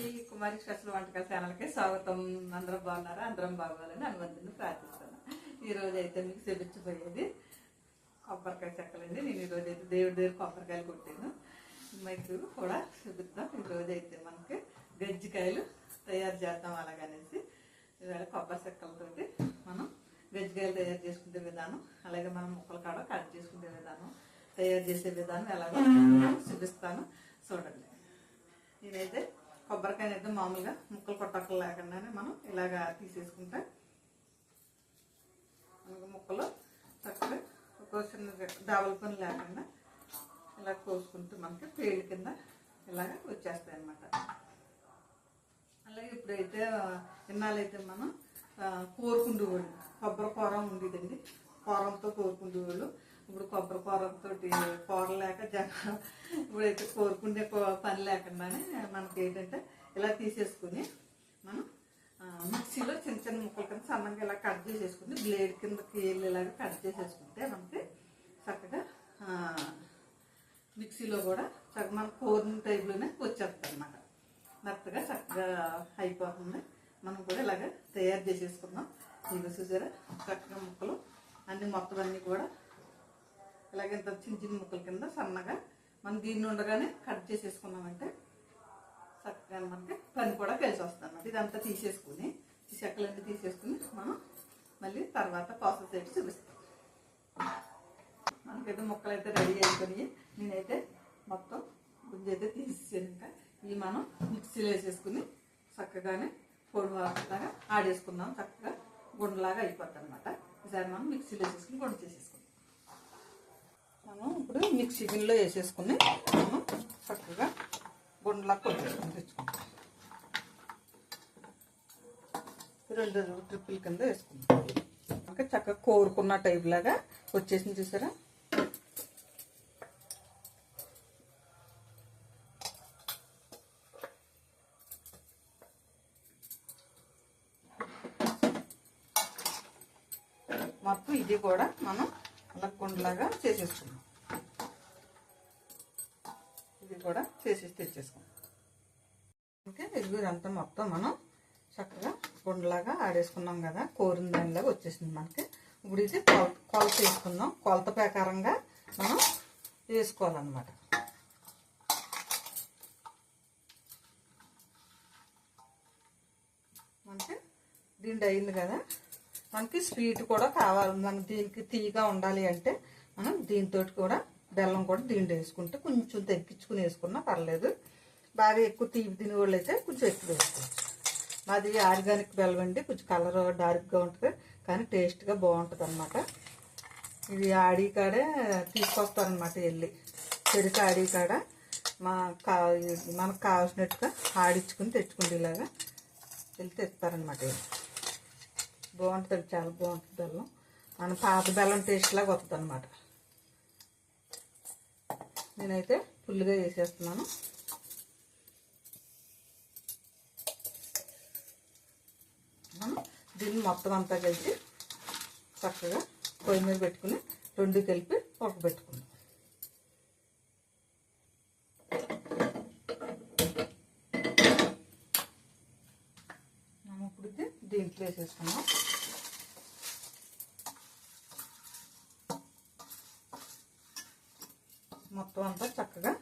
ఈ కుమారి స్పెషల్ వంటకాల ఛానల్కి స్వాగతం. అందరం బాగున్నారా? అందరం బాగోవాలని అనుమతిని ప్రార్థిస్తాను ఈరోజు అయితే మీకు చూపించబోయేది కొబ్బరికాయ చెక్కలండి. నేను ఈరోజు అయితే దేవుడి దగ్గర కొబ్బరికాయలు కొట్టాను. మీకు కూడా చూపిద్దాం. ఈరోజు అయితే మనకి గజ్జికాయలు తయారు చేద్దాం అలాగనేసి. ఇవాళ కొబ్బరి చెక్కలతోటి మనం గజ్జికాయలు తయారు చేసుకునే విధానం అలాగే మనం ముక్కలు కాడ కట్ చేసుకునే విధానం తయారు చేసే విధానం ఎలాగో చూపిస్తాను. చూడండి. కొట్టకాయ అయితే మామూలుగా ముక్కలు కొట్టకలు లేకుండానే మనం ఇలాగా తీసేసుకుంటే మనకు ముక్కలు చక్కగా ఒక చిన్న దావల పని లేకుండా ఇలా కోసుకుంటూ మనకి పేలు కింద ఇలాగ వచ్చేస్తాయి అన్నమాట. అలాగే ఇప్పుడైతే ఇన్నాళ్ళైతే మనం ఆ, కోరుకుండేవాళ్ళు కొబ్బరి కూర ఉండేదండి. కూరంతో కోరుకుండేవాళ్ళు ఇప్పుడు కొబ్బరి కూరంతో కూర లేక జనం ఇప్పుడైతే కోరుకుండే పని లేకుండానే మనకి ఏంటంటే ఇలా తీసేసుకుని మనం మిక్సీలో చిన్న చిన్న ముక్కలు కింద సన్నగా ఇలా కట్ చేసేసుకుని బ్లేడ్ కిందకి వెళ్ళేలాగా కట్ చేసేసుకుంటే మనకి చక్కగా మిక్సీలో కూడా చక్కగా మన కోరిన టైప్లోనే వచ్చేస్తుంది అనమాట మెత్తగా చక్కగా అయిపోతుంది. మనం కూడా ఇలాగ తయారు చేసేసుకున్నాం ఇవి చూసారా? చక్కగా ముక్కలు అన్ని మొత్తం అన్నీ కూడా ఇలాగ ఇంత చిన్న చిన్న ముక్కల కింద సన్నగా మనం దీన్ని ఉండగానే కట్ చేసేసుకున్నామంటే చక్కగా మనకి పని కూడా కలిసి వస్తుంది అన్నమాట ఇదంతా తీసేసుకుని ఈ చెక్కలన్నీ తీసేసుకుని మనం మళ్ళీ తర్వాత ప్రాసెస్ అయితే చూపిస్తాం. మనకైతే ముక్కలు అయితే రెడీ అయిపోయి నేనైతే మొత్తం గుంజ అయితే తీసేసాక ఇంకా. ఇవి మనం మిక్సీలో వేసేసుకుని చక్కగానే పొడి లాగా ఆడేసుకుందాం. చక్కగా గుండలాగా అయిపోద్ది అనమాట ఈసారి మనం మిక్సీలో వేసేసుకుని గుండె చేసేసుకుందాం. మనం ఇప్పుడు మిక్సీ గిన్నెలో వేసేసుకుని మనం చక్కగా గుండ్లకు కొట్టేసుకుని తెచ్చుకుంటాం. రెండు ట్రిపుల్ కింద వేసుకుంటాం. ఓకే చక్కగా కోరుకున్న టైప్ లాగా వచ్చేసింది చూసారా? మొత్తం ఇది కూడా మనం అలా గుండలాగా చేసేసుకున్నాం చేసేసి తెచ్చేసుకున్నాం ఓకే ఇది మొత్తం మనం చక్కగా గుండలాగా ఆడేసుకున్నాం కదా కోరిన దానిలాగా వచ్చేసింది మనకి. ఇప్పుడు ఇది కొలత కొలత వేసుకుందాం. కొలత ప్రకారంగా మనం వేసుకోవాలన్నమాట. మనకి దీని అయింది కదా మనకి స్వీట్ కూడా కావాలి. మనకి దీనికి తీగా ఉండాలి అంటే మనం దీంతో కూడా బెల్లం కూడా దీంట్లో వేసుకుంటే కొంచెం తగ్గించుకుని వేసుకున్నా పర్లేదు. బాగా ఎక్కువ తీపి తినే వాళ్ళు అయితే కొంచెం ఎక్కువ వేసుకోవచ్చు. మాది ఆర్గానిక్ బెల్లం అండి కొంచెం కలర్ డార్క్గా ఉంటుంది కానీ టేస్ట్గా బాగుంటుంది అనమాట ఇది ఆడి కాడే తీసుకొస్తారనమాట వెళ్ళి చెరుకు ఆడి కాడ మా కా మనకు కావాల్సినట్టుగా ఆడించుకుని తెచ్చుకుండేలాగా వెళ్ళి తెస్తారనమాట బాగుంటుంది చాలా బాగుంటుంది బెల్లం. మన పాత బెల్లం టేస్ట్ లాగా వస్తుంది అనమాట నేనైతే ఫుల్గా వేసేస్తున్నాను దీన్ని మొత్తం అంతా కలిపి చక్కగా పొయ్యి మీద పెట్టుకుని రెండు కలిపి ఉడకబెట్టుకుందాం మనం ఇప్పుడు దీంట్లో వేసేసుకున్నాం మొత్తం అంతా చక్కగా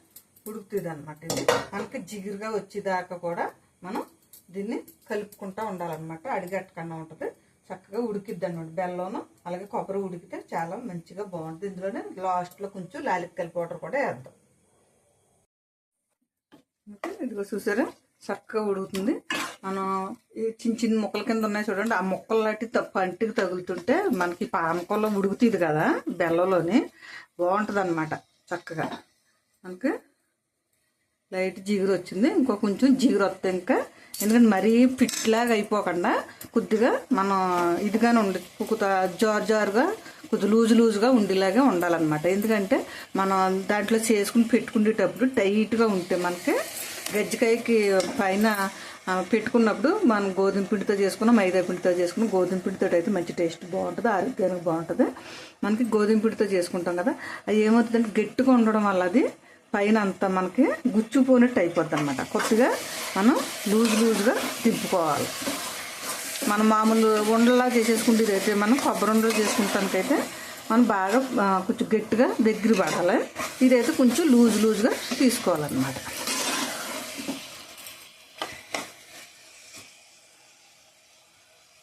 అనమాట ఇది. మనకి జిగురుగా వచ్చేదాకా కూడా మనం దీన్ని కలుపుకుంటూ ఉండాలన్నమాట. అడిగట్టకుండా ఉంటుంది. చక్కగా ఉడికిద్ది అనమాట బెల్లం అలాగే కొబ్బరి ఉడికితే చాలా మంచిగా బాగుంటుంది. ఇందులోనే లాస్ట్లో కొంచెం లాలిక్కల పౌడర్ కూడా వేద్దాం. ఇదిగో చూసారా? చక్కగా ఉడుకుతుంది. మనం ఈ చిన్న చిన్న ముక్కల కింద ఉన్నాయి చూడండి. ఆ ముక్కలు లాంటి పంటికి తగులుతుంటే మనకి పానకంలో ఉడుకుతుంది కదా బెల్లంలోని. బాగుంటుంది అనమాట చక్కగా. మనకి లైట్ జిగురు వచ్చింది. ఇంకో కొంచెం జిగురు వస్తే ఇంకా. ఎందుకంటే మరీ పిట్లాగా అయిపోకుండా కొద్దిగా మనం ఇదిగానే ఉండి కుకుత జారు జారుగా కొద్దిగా లూజు లూజుగా ఉండేలాగా ఉండాలన్నమాట. ఎందుకంటే మనం దాంట్లో చేసుకుని పెట్టుకునేటప్పుడు టైట్గా ఉంటే మనకి గజ్జికాయకి పైన పెట్టుకున్నప్పుడు మనం గోధుమ పిండితో చేసుకున్న మైదా పిండితో చేసుకున్న. గోధుమ పిండితో అయితే మంచి టేస్ట్ బాగుంటుంది ఆరోగ్యానికి బాగుంటుంది. మనకి గోధుమ పిండితో చేసుకుంటాం కదా. అది ఏమవుతుందంటే గట్టిగా ఉండడం వల్ల అది పైన అంతా మనకి గుచ్చుపోయినట్టు అయిపోద్ది అనమాట కొద్దిగా మనం లూజ్ లూజ్గా తిప్పుకోవాలి మనం మామూలు ఉండలా చేసేసుకుంటే అయితే మనం కొబ్బరి ఉండలు చేసుకుంటానికైతే మనం బాగా కొంచెం గట్టిగా దగ్గర పడాలి. ఇదైతే కొంచెం లూజ్ లూజ్గా తీసుకోవాలన్నమాట.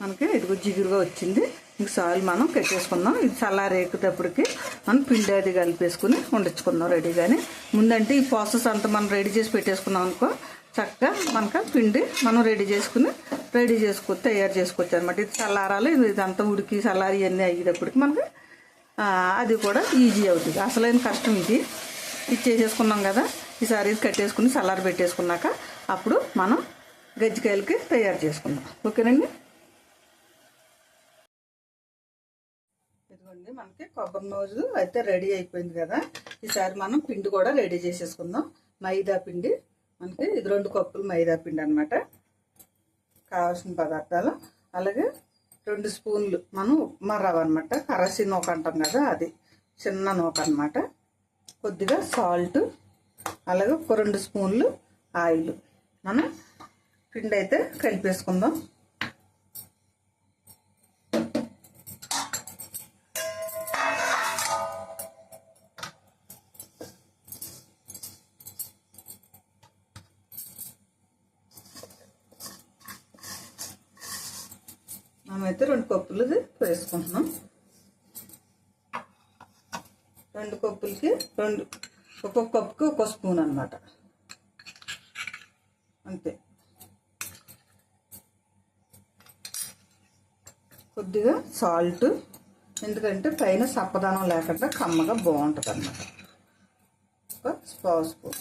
మనకి ఇదిగో జిగురుగా వచ్చింది. ఇంక సాయిల్ మనం కట్టేసుకుందాం ఇది చల్లారేకేటప్పటికి మనం పిండి అది కలిపేసుకుని వండించుకుందాం రెడీగానే. ముందంటే ఈ ప్రాసెస్ అంతా మనం రెడీ చేసి పెట్టేసుకున్నాం అనుకో చక్కగా మనకు పిండి మనం రెడీ చేసుకుని రెడీ చేసుకో తయారు చేసుకోవచ్చు అనమాట ఇది చల్లారాలు ఇదంతా ఉడికి చల్లారి ఇవన్నీ అయ్యేటప్పటికి మనకి అది కూడా ఈజీ అవుతుంది. అసలైన కష్టం ఇది. ఇది చేసేసుకున్నాం కదా ఈసారి ఇది కట్టేసుకుని చల్లారి పెట్టేసుకున్నాక అప్పుడు మనం గజ్జికాయలకి తయారు చేసుకుందాం. ఓకేనండి? మనకి కొబ్బరి నోజు అయితే రెడీ అయిపోయింది కదా. ఈసారి మనం పిండి కూడా రెడీ చేసేసుకుందాం. మైదా పిండి. మనకి ఇది రెండు కప్పులు మైదా పిండి అనమాట కావాల్సిన పదార్థాలు. అలాగే రెండు స్పూన్లు మనం ఉప్మా రవ్వ అనమాట కరసి నూక అంటాం కదా అది. చిన్న నూక అనమాట కొద్దిగా సాల్ట్. అలాగే ఒక రెండు స్పూన్లు ఆయిల్. మనం పిండి అయితే కలిపేసుకుందాం. వేసుకుంటున్నాం. రెండు కప్పులకి రెండు ఒక్కొక్క కప్పుకి ఒక స్పూన్ అనమాట అంతే. కొద్దిగా సాల్ట్ ఎందుకంటే పైన సప్పదనం లేకుండా కమ్మగా బాగుంటుంది అన్నమాట ఒక పావు స్పూన్.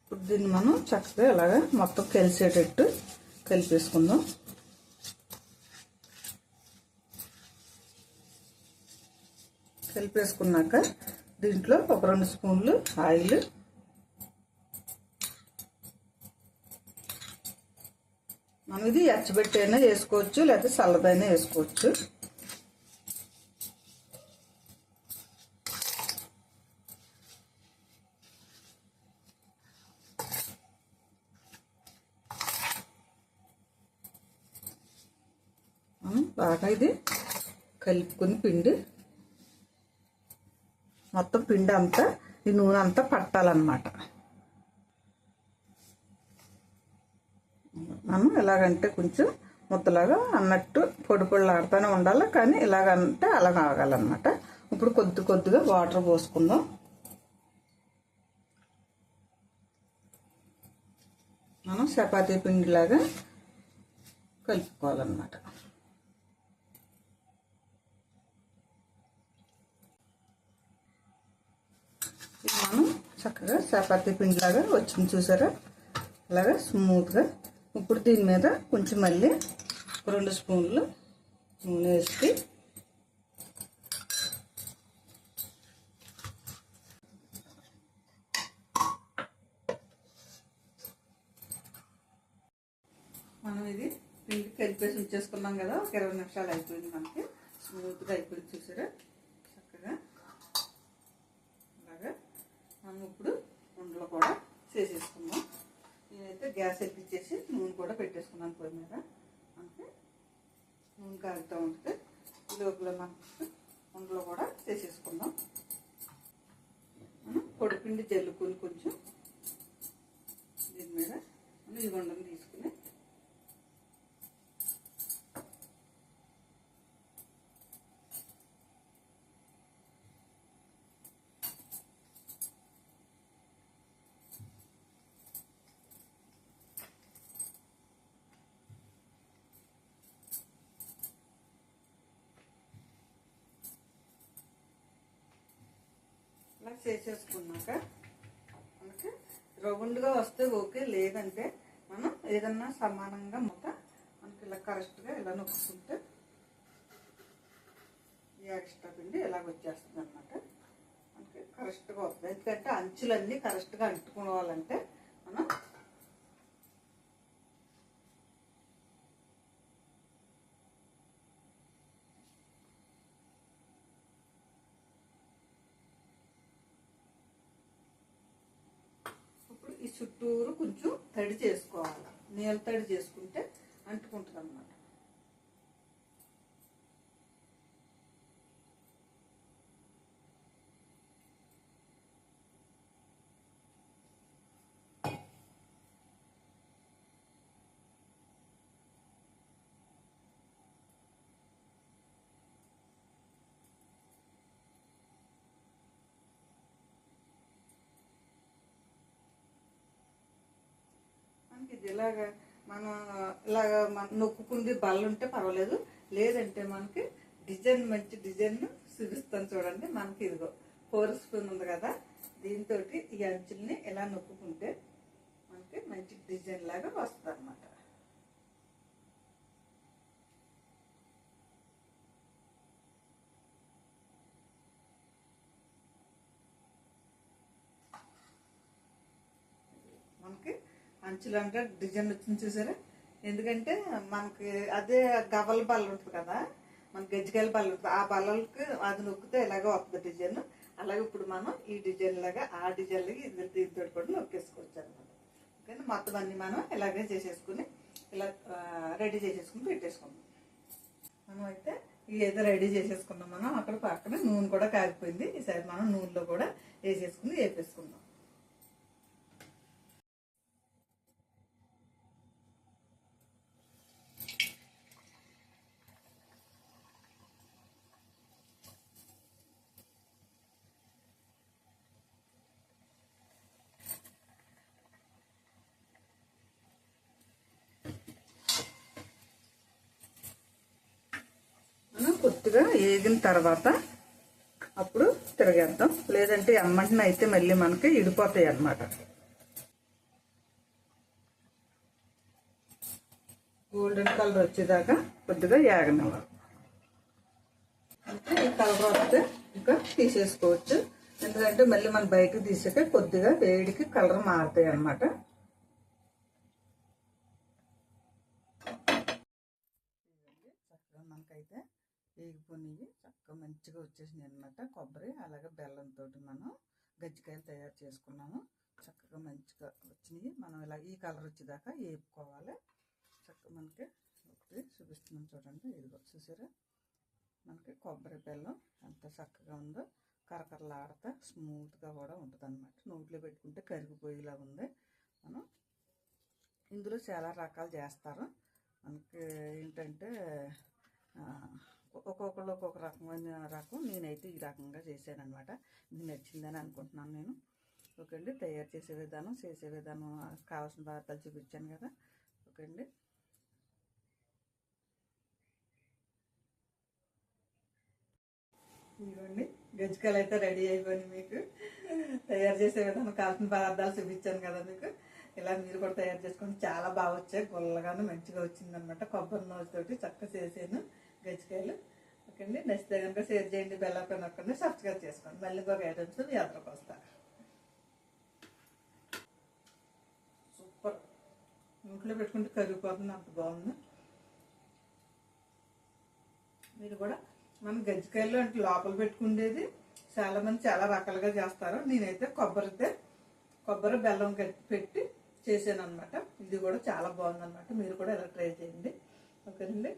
ఇప్పుడు దీన్ని మనం చక్కగా ఇలాగ మొత్తం కలిసేటట్టు కలిపేసుకుందాం. కలిపేసుకున్నాక దీంట్లో ఒక రెండు స్పూన్లు ఆయిల్. మనం ఇది ఎచ్చబెట్టైనా వేసుకోవచ్చు లేకపోతే చల్లదైనా వేసుకోవచ్చు మనం బాగా ఇది కలుపుకొని పిండి. మొత్తం పిండి అంతా ఈ నూనె అంతా పట్టాలన్నమాట. మనం ఎలాగంటే కొంచెం ముద్దలాగా అన్నట్టు పొడి పొడిలాడుతూనే ఉండాలి కానీ ఇలాగంటే అలాగ ఆగాలన్నమాట ఇప్పుడు కొద్ది కొద్దిగా వాటర్ పోసుకుందాం. మనం చపాతీ పిండిలాగా కలుపుకోవాలన్నమాట. ఇది మనం చక్కగా చపాతీ పిండిలాగా వచ్చింది చూసారా? అలాగా స్మూత్గా. ఇప్పుడు దీని మీద కొంచెం మళ్ళీ రెండు స్పూన్లు నూనె వేసి మనం ఇది పిండి కలిపేసి ఉంచేసుకున్నాం కదా ఒక ఇరవై నిమిషాలు అయిపోయింది మనకి. స్మూత్గా అయిపోయింది చూసారా చక్కగా అలాగా మనం ఇప్పుడు ఉండలు కూడా చేసేసుకుందాం. నేనైతే గ్యాస్ ఎత్తిచ్చేసి నూనె కూడా పెట్టేసుకున్నాను పొయ్యి మీద. అంటే నూనె కాగుతూ ఉంటే ఈ లోపల మనం ఉండలు కూడా చేసేసుకుందాం. మనం పొడిపిండి జల్లుకొని కొంచెం దీని మీద ఈ ఉండని తీసుకుని చేసేసుకున్నాక మనకి రౌండ్గా వస్తే ఓకే లేదంటే మనం ఏదన్నా సమానంగా మూత మనకి ఇలా కరెక్ట్గా ఇలా నొక్కుంటే ఈ ఎక్స్ట్రా పిండి ఇలాగ వచ్చేస్తుంది అనమాట మనకి కరెక్ట్గా వస్తుంది. ఎందుకంటే అంచులన్నీ కరెక్ట్గా అంటుకోవాలంటే మనం చుట్టూరు కొంచెం తడి చేసుకోవాలి. నీళ్ళ తడి చేసుకుంటే అంటుకుంటుంది అన్నమాట మనకి ఇది ఇలాగా మనం ఇలాగ మన నొక్కుకుంది బల్ల ఉంటే పర్వాలేదు. లేదంటే మనకి డిజైన్ మంచి డిజైన్ చూపిస్తాను చూడండి. మనకి ఇదిగో ఫోర్ స్పూన్ ఉంది కదా. దీంతో ఈ అంచుల్ని ఇలా నొక్కుకుంటే మనకి మంచి డిజైన్ లాగా వస్తుంది అనమాట మనకి అంచులంటే డిజైన్ వచ్చింది చూసారా? ఎందుకంటే మనకి అదే గవ్వల బల్ల ఉంటుంది కదా మన గజ్జికాయల బల్ల ఉంటుంది. ఆ బల్లలకి అది నొక్కితే ఇలాగే వస్తుంది డిజైన్. అలాగే ఇప్పుడు మనం ఈ డిజైన్ లాగా ఆ డిజైన్ లాగా ఇది దీంతో కూడా నొక్కేసుకోవచ్చు అనమాట ఓకేనా? మొత్తం అన్ని మనం ఇలాగే చేసేసుకుని ఇలా రెడీ చేసేసుకుని పెట్టేసుకుందాం. మనం అయితే ఏదో రెడీ చేసేసుకున్నాం మనం. అక్కడ పక్కన నూనె కూడా కాగిపోయింది ఈసారి మనం నూనెలో కూడా వేసేసుకుని వేపేసుకుందాం. పూర్తిగా కొద్దిగా వేగిన తర్వాత అప్పుడు తిరగేద్దాం. లేదంటే అమ్మంటిని అయితే మళ్ళీ మనకి ఇడిపోతాయి అన్నమాట. గోల్డెన్ కలర్ వచ్చేదాకా కొద్దిగా యాగనివ్వాలి అంటే ఈ కలర్ వస్తే ఇంకా తీసేసుకోవచ్చు. ఎందుకంటే మళ్ళీ మనం బయటకు తీసాక కొద్దిగా వేడికి కలర్ మారుతాయి అన్నమాట. చక్కగా మనకైతే వేగిపోయినవి చక్కగా మంచిగా వచ్చేసినాయి అనమాట కొబ్బరి అలాగే బెల్లంతో మనం గజ్జికాయలు తయారు చేసుకున్నాము. చక్కగా మంచిగా వచ్చినాయి. మనం ఇలా ఈ కలర్ వచ్చేదాకా వేపుకోవాలి. చక్కగా మనకి ఒకటి చూపిస్తున్నాం చూడండి. ఇదిగో చూసారా? మనకి కొబ్బరి బెల్లం ఎంత చక్కగా ఉందో కరకరలాడుతా స్మూత్గా కూడా ఉంటుంది అనమాట నోట్లో పెట్టుకుంటే కరిగిపోయేలా ఉంది. మనం ఇందులో చాలా రకాలు చేస్తారు. మనకి ఏంటంటే ఒక్కొక్కళ్ళు ఒక్కొక్కరు ఒక్కొక్క రకమైన రకం నేనైతే ఈ రకంగా చేశానమాట మీకు నచ్చిందని అనుకుంటున్నాను నేను. ఓకే అండి తయారు చేసే విధానం చేసే విధానం కావాల్సిన పదార్థాలు చూపించాను కదా. ఓకే అండి ఇదిగోండి గజ్జికాయలు అయితే రెడీ అయిపోయింది మీకు. తయారు చేసే విధానం కావాల్సిన పదార్థాలు చూపించాను కదా మీకు. ఇలా మీరు కూడా తయారు చేసుకొని చాలా బాగా వచ్చాయి. గుల్లగాను మంచిగా వచ్చిందనమాట కొబ్బరి నోచుతోటి చక్కగా చేసాను గజ్జికాయలు. ఓకే అండి నచ్చితే కనుక షేర్ చేయండి బెల్లం పైన నొక్కండి సబ్స్క్రైబ్ చేసుకోండి. మళ్ళీ ఇంకొక ఐటమ్స్ మీ అందరికి వస్తా సూపర్. ఇంట్లో పెట్టుకుంటే కరిగిపోతుంది అంత బాగుంది. మీరు కూడా మన గజ్జికాయలు అంటే లోపల పెట్టుకుండేది చాలా మంది చాలా రకాలుగా చేస్తారు. నేనైతే కొబ్బరితే కొబ్బరి బెల్లం కట్టి పెట్టి చేశాను అనమాట ఇది కూడా చాలా బాగుందన్నమాట. మీరు కూడా ఇలా ట్రై చేయండి. ఓకేనండి?